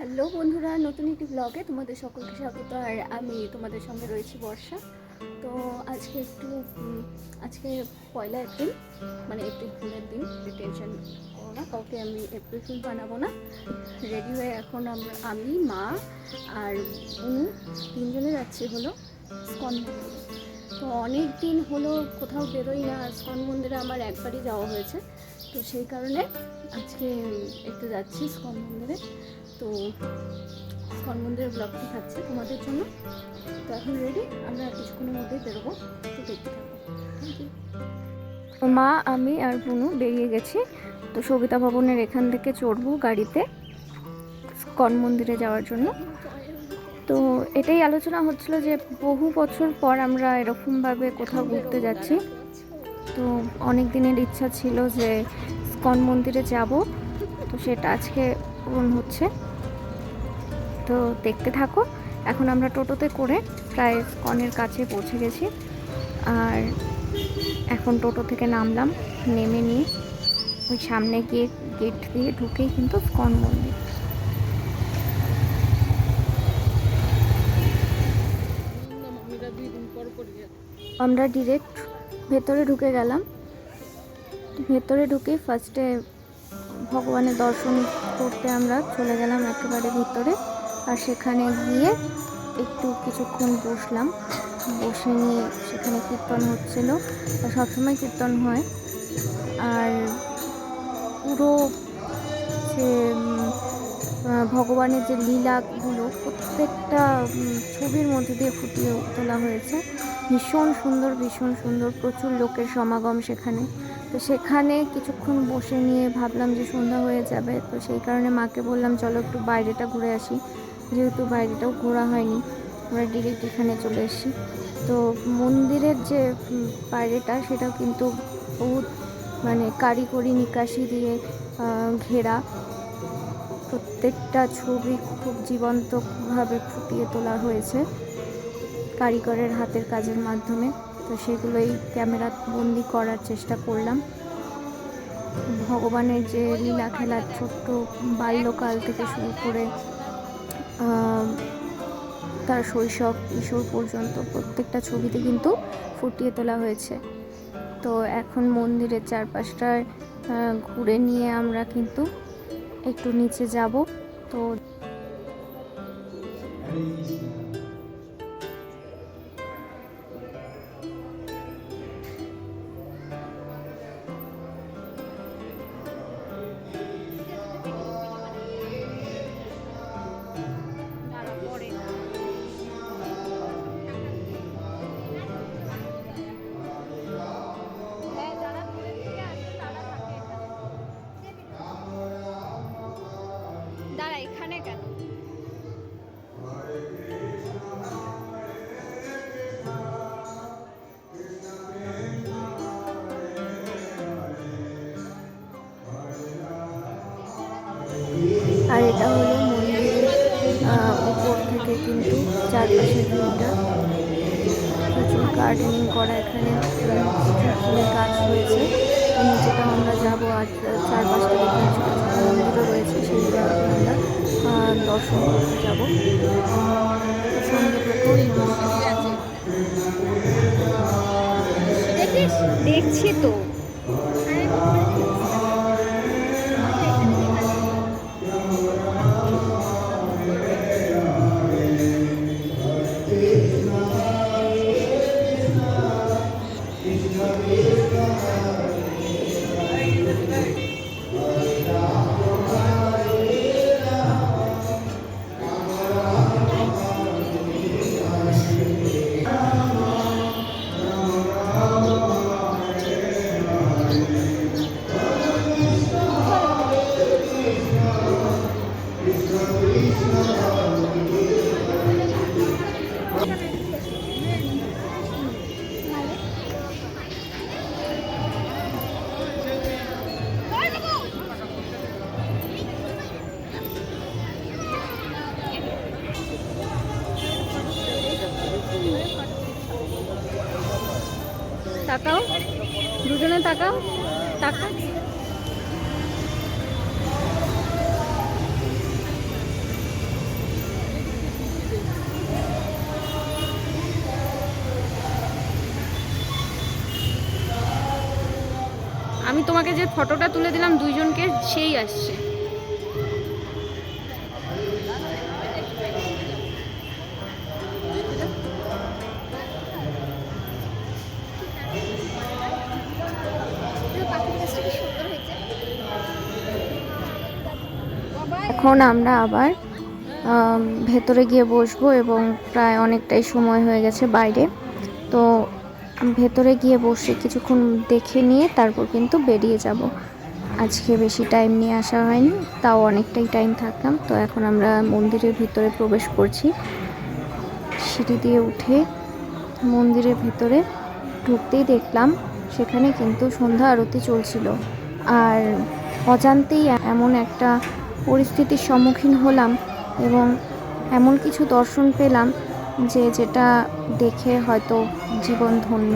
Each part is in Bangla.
হ্যালো বন্ধুরা, নতুন একটি ব্লগে তোমাদের সকলকে স্বাগত। আর আমি তোমাদের সঙ্গে রয়েছি বর্ষা। তো আজকে একটু আজকে পয়লা এপ্রিল মানে এপ্রিল ফুলের দিন টেনশন করো না, কাউকে আমি এপ্রিল ফুল বানাবো না। রেডি হয়ে এখন আমরা, আমি, মা আর উনি তিনজনে যাচ্ছি হলো স্কন মন্দিরে তো অনেক দিন হলো কোথাও বেরোই না স্কন মন্দিরে আমার একবারই যাওয়া হয়েছে। তো সেই কারণে আজকে একটু যাচ্ছি স্কন মন্দিরে তো স্কন মন্দিরের ব্লগটি থাকছে তোমাদের জন্য। তো এখন রেডি আমরা কিছুক্ষণের মধ্যেই বেরোবো। তো দেখতে থাকব মা, আমি আর বুনু বেরিয়ে গেছি। তো সবিতা ভবনের এখান থেকে চড়বো গাড়িতে স্কন মন্দিরে যাওয়ার জন্য। তো এটাই আলোচনা হচ্ছিল যে বহু বছর পর আমরা এরকমভাবে কোথাও ঘুরতে যাচ্ছি। তো অনেক দিনের ইচ্ছা ছিল যে স্কন মন্দিরে যাব। তো সেটা আজকে পূরণ হচ্ছে। তো দেখতে থাকো। এখন আমরা টোটোতে করে প্রায় স্কনের কাছে পৌঁছে গেছি। আর এখন টোটো থেকে নামলাম, নেমে নিয়ে ওই সামনে গিয়ে গেট দিয়ে ঢুকেই কিন্তু স্কন মন্দির। আমরা ডিরেক্ট ভেতরে ঢুকে গেলাম। ভেতরে ঢুকে ফার্স্টে ভগবানের দর্শন করতে আমরা চলে গেলাম একেবারে ভিতরে। সেখানে গিয়ে একটু কিছুক্ষণ বসলাম। বসে নিয়ে সেখানে কীর্তন হচ্ছিল। আর সবসময় কীর্তন হয়। আর পুরো যে ভগবানের যে লীলাগুলো প্রত্যেকটা ছবির মধ্যে দিয়ে ফুটিয়ে তোলা হয়েছে। ভীষণ সুন্দর ভীষণ সুন্দর প্রচুর লোকের সমাগম সেখানে। তো সেখানে কিছুক্ষণ বসে নিয়ে ভাবলাম যে সন্ধ্যা হয়ে যাবে। তো সেই কারণে মাকে বললাম, চলো একটু বাইরেটা ঘুরে আসি। যেহেতু বাইরেটাও ঘোরা হয়নি, আমরা ডিরেক্ট এখানে চলে এসেছি। তো মন্দিরের যে বাইরেটা, সেটা কিন্তু বহুত মানে কারিগরি নিকাশি দিয়ে ঘেরা। প্রত্যেকটা ছবি খুব জীবন্তভাবে ফুটিয়ে তোলা হয়েছে, কারিগরের হাতের কাজের মাধ্যমে। তো সেগুলোই ক্যামেরা বন্দি করার চেষ্টা করলাম। ভগবানের যে লীলা খেলার ছোট্ট বাল্যকাল থেকে শুরু করে তার শৈশব, কিশোর পর্যন্ত প্রত্যেকটা ছবিতে কিন্তু ফুটিয়ে তোলা হয়েছে। তো এখন মন্দিরের চারপাশটায় ঘুরে নিয়ে আমরা কিন্তু একটু নিচে যাব। তো এটা হলো মন্দিরের উপর থেকে কিন্তু চারপাশের ভিউটা। প্রচুর গার্ডেনিং করা এখানে, ফুলের গাছ রয়েছে। নিচেটা আমরা যাব আর চারপাশটা ছোটো ছোটো মন্দিরও রয়েছে সেগুলো আমরা দর্শন করতে যাব। দেখছি তো তাকাও তাকাও টাকা আমি তোমাকে যে ফটোটা তুলে দিলাম দুইজনকে সেই আসছে। এখন আমরা আবার ভেতরে গিয়ে বসবো এবং প্রায় অনেকটাই সময় হয়ে গেছে বাইরে। তো ভেতরে গিয়ে বসে কিছুক্ষণ দেখে নিয়ে তারপর কিন্তু বেরিয়ে যাব। আজকে বেশি টাইম নিয়ে আসা হয়নি, তাও অনেকটাই টাইম থাকলাম। তো এখন আমরা মন্দিরের ভিতরে প্রবেশ করছি। সিঁড়ি দিয়ে উঠে মন্দিরের ভিতরে ঢুকতেই দেখলাম, সেখানে কিন্তু সন্ধ্যা আরতি চলছিল। আর অজান্তেই এমন একটা পরিস্থিতির সম্মুখীন হলাম এবং এমন কিছু দর্শন পেলাম যে যেটা দেখে হয়তো জীবন ধন্য।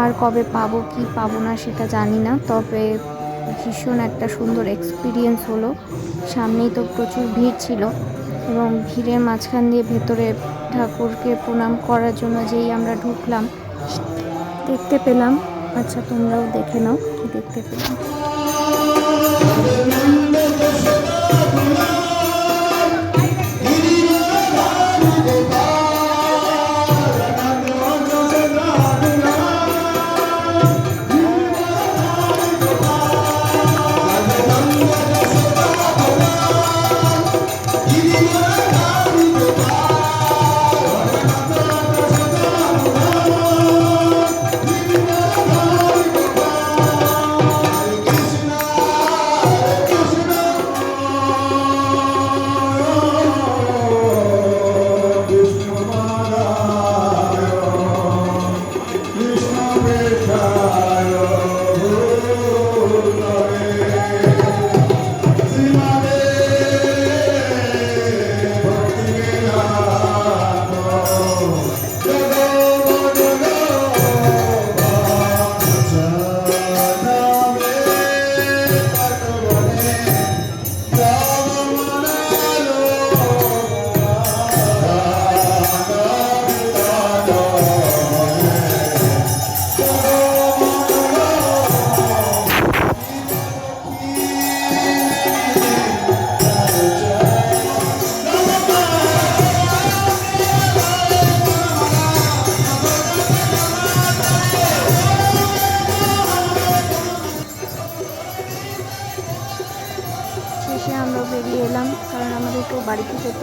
আর কবে পাবো, কি পাবো না সেটা জানি না, তবে ভীষণ একটা সুন্দর এক্সপিরিয়েন্স হলো। সামনেই তো প্রচুর ভিড় ছিল এবং ভিড়ের মাঝখান দিয়ে ভেতরে ঠাকুরকে প্রণাম করার জন্য যেই আমরা ঢুকলাম, দেখতে পেলাম। আচ্ছা তোমরাও দেখে নাও দেখতে পেলাম।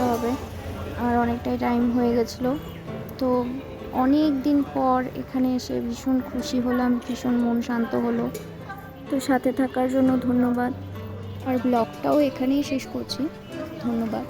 হবে। আর অনেকটাই টাইম হয়ে গেছিল। তো অনেক দিন পর এখানে এসে ভীষণ খুশি হলাম, ভীষণ মন শান্ত হলো। তো সাথে থাকার জন্য ধন্যবাদ। আর ব্লগটাও এখানেই শেষ করছি। ধন্যবাদ।